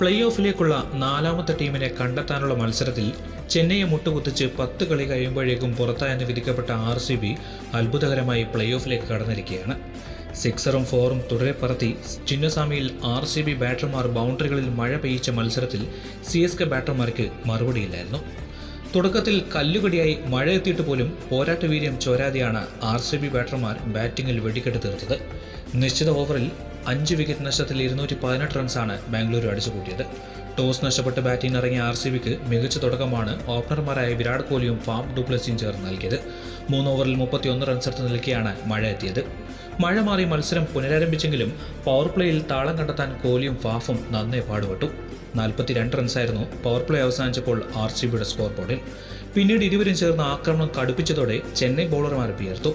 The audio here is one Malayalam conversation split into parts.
പ്ലേ ഓഫിലേക്കുള്ള നാലാമത്തെ ടീമിനെ കണ്ടെത്താനുള്ള മത്സരത്തിൽ ചെന്നൈയെ മുട്ടുകുത്തിച്ച് പത്ത് കളി കഴിയുമ്പോഴേക്കും പുറത്തായെന്ന് വിധിക്കപ്പെട്ട ആർ സി ബി അത്ഭുതകരമായി പ്ലേ ഓഫിലേക്ക് കടന്നിരിക്കുകയാണ്. സിക്സറും ഫോറും തുടരെ പറത്തി ചിന്നസ്വാമിയിൽ ആർ സി ബി ബാറ്റർമാർ ബൗണ്ടറികളിൽ മഴ പെയ്യിച്ച മത്സരത്തിൽ സി എസ് കെ ബാറ്റർമാർക്ക് മറുപടിയില്ലായിരുന്നു. തുടക്കത്തിൽ കല്ലുകടിയായി മഴ എത്തിയിട്ട് പോലും പോരാട്ട വീര്യം ചോരാതെയാണ് ആർ സി ബി ബാറ്റർമാർ ബാറ്റിംഗിൽ വെടിക്കെട്ട് തീർത്തത്. നിശ്ചിത ഓവറിൽ അഞ്ച് വിക്കറ്റ് നഷ്ടത്തിൽ ഇരുന്നൂറ്റി പതിനെട്ട് റൺസാണ് ബാംഗ്ലൂരു അടിച്ചുകൂട്ടിയത്. ടോസ് നഷ്ടപ്പെട്ട് ബാറ്റിംഗ് ഇറങ്ങിയ ആർ സി ബിക്ക് മികച്ച തുടക്കമാണ് ഓപ്പണർമാരായ വിരാട് കോഹ്ലിയും ഫാം ഡുപ്ലസിയും ചേർന്ന് നൽകിയത്. മൂന്ന് ഓവറിൽ മുപ്പത്തിയൊന്ന് റൺസെടുത്ത് നിൽക്കെയാണ് മഴ എത്തിയത്. മഴ മാറി മത്സരം പുനരാരംഭിച്ചെങ്കിലും പവർ പ്ലേയിൽ താളം കണ്ടെത്താൻ കോഹ്ലിയും ഫാഫും നന്നേ പാടുപെട്ടു. നാൽപ്പത്തിരണ്ട് റൺസായിരുന്നു പവർ പ്ലേ അവസാനിച്ചപ്പോൾ ആർ സി ബിയുടെ സ്കോർ ബോർഡിൽ പിന്നീട് ഇരുവരും ചേർന്ന് ആക്രമണം കടുപ്പിച്ചതോടെ ചെന്നൈ ബൗളർമാർ ഉയർത്തു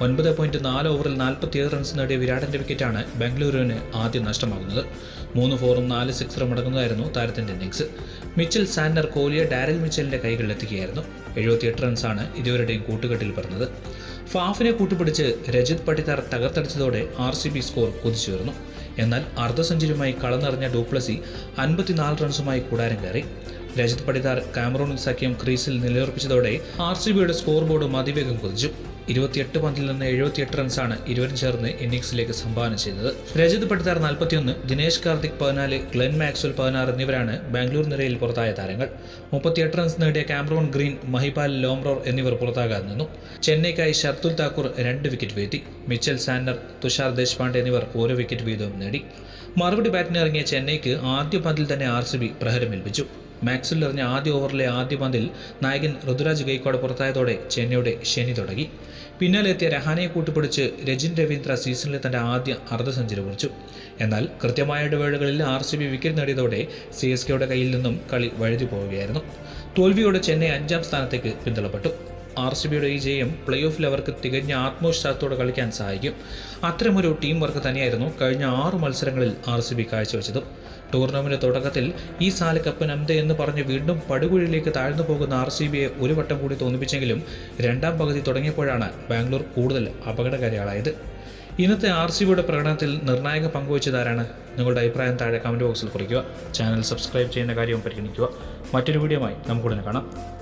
ഒൻപത് പോയിന്റ് നാല് ഓവറിൽ നാൽപ്പത്തിയേഴ് റൺസ് നേടിയ വിരാടിന്റെ വിക്കറ്റാണ് ബംഗളൂരുവിന് ആദ്യം നഷ്ടമാകുന്നത്. മൂന്ന് ഫോറും നാല് സിക്സറും അടങ്ങുന്നതായിരുന്നു താരത്തിന്റെ ഇന്നിംഗ്സ് മിച്ചൽ സാൻഡർ കോഹ്ലിയെ ഡാരൽ മിച്ചലിന്റെ കൈകളിലെത്തിക്കുകയായിരുന്നു എഴുപത്തിയെട്ട് റൺസാണ് ഇരുവരുടെയും കൂട്ടുകെട്ടിൽ പറഞ്ഞത്. ഫാഫിനെ കൂട്ടുപിടിച്ച് രജിത് പട്ടിദാർ തകർത്തടിച്ചതോടെ ആർ സി ബി സ്കോർ കുതിച്ചുയർന്നു എന്നാൽ അർദ്ധ സെഞ്ചുറിയുമായി കളനിറഞ്ഞ ഡൂപ്ലസി അൻപത്തിനാല് റൺസുമായി കൂടാരം കയറി. രജിത് പടിദാർ കാമറൂൺ സഖ്യം ക്രീസിൽ നിലയുറപ്പിച്ചതോടെ ആർ സി ബിയുടെ സ്കോർ ബോർഡ് അതിവേഗം കുതിച്ചു. ഇരുപത്തിയെട്ട് പന്തിൽ നിന്ന് എഴുപത്തിയെട്ട് റൺസാണ് ഇരുവരും ചേർന്ന് ഇന്നിംഗ്സിലേക്ക് സംഭാവന ചെയ്തത്. രജിത് പട്ടിദാർ നാൽപ്പത്തിയൊന്ന് ദിനേശ് കാർത്തിക് പതിനാല് ഗ്ലെൻ മാക്സ്വൽ പതിനാറ് എന്നിവരാണ് ബാംഗ്ലൂർ നിരയിൽ പുറത്തായ താരങ്ങൾ. മുപ്പത്തിയെട്ട് റൺസ് നേടിയ കാമറൂൺ ഗ്രീൻ മഹിപാൽ ലോംറോർ എന്നിവർ പുറത്താകാതെ നിന്നു. ചെന്നൈക്കായി ഷർത്തുൽ താക്കൂർ രണ്ട് വിക്കറ്റ് വീഴ്ത്തി. മിച്ചൽ സാൻഡർ തുഷാർ ദേശ്പാണ്ഡെ എന്നിവർ ഓരോ വിക്കറ്റ് വീതവും നേടി. മറുപടി ബാറ്റിനിറങ്ങിയ ചെന്നൈക്ക് ആദ്യ പന്തിൽ തന്നെ ആർ സി ബി പ്രഹരമേൽപ്പിച്ചു മാക്സിൽ എറിഞ്ഞ ആദ്യ ഓവറിലെ ആദ്യ പന്തിൽ നായകൻ ഋതുരാജ് ഗൈക്കോട് പുറത്തായതോടെ ചെന്നൈയുടെ ശനി തുടങ്ങി. പിന്നാലെ എത്തിയ രഹാനയെ കൂട്ടുപിടിച്ച് രജിൻ രവീന്ദ്ര സീസണിലെ തന്റെ ആദ്യ അർദ്ധ സെഞ്ചുറി കുറിച്ചു. എന്നാൽ കൃത്യമായ ഇടവേളകളിൽ ആർ സി ബി വിക്കറ്റ് നേടിയതോടെ സി എസ് കെയുടെ കയ്യിൽ നിന്നും കളി വഴുതി പോവുകയായിരുന്നു. തോൽവിയോടെ ചെന്നൈ അഞ്ചാം സ്ഥാനത്തേക്ക് പിന്തള്ളപ്പെട്ടു. ആർ സി ബിയുടെ ഈ ജയം പ്ലേ ഓഫിൽ അവർക്ക് തികഞ്ഞ ആത്മവിശ്വാസത്തോടെ കളിക്കാൻ സഹായിക്കും. അത്തരമൊരു ടീം വർക്ക് തന്നെയായിരുന്നു കഴിഞ്ഞ ആറ് മത്സരങ്ങളിൽ ആർ സി ബി കാഴ്ചവെച്ചത്. ടൂർണമെന്റ് തുടക്കത്തിൽ ഈ സാല കപ്പൻ എന്ന് പറഞ്ഞ് വീണ്ടും പടുകുഴിയിലേക്ക് താഴ്ന്നു പോകുന്ന ആർ സി ബിയെ ഒരു വട്ടം കൂടി തോന്നിപ്പിച്ചെങ്കിലും രണ്ടാം പകുതി തുടങ്ങിയപ്പോഴാണ് ബാംഗ്ലൂർ കൂടുതൽ അപകടകാരികളായത്. ഇന്നത്തെ ആർ സി ബിയുടെ പ്രകടനത്തിൽ നിർണായക പങ്കുവച്ചതാരാണ് നിങ്ങളുടെ അഭിപ്രായം താഴെ കമന്റ് ബോക്സിൽ കുറിക്കുക. ചാനൽ സബ്സ്ക്രൈബ് ചെയ്യുന്ന കാര്യവും പരിഗണിക്കുക. മറ്റൊരു വീഡിയോയുമായി നമുക്കുടനെ കാണാം.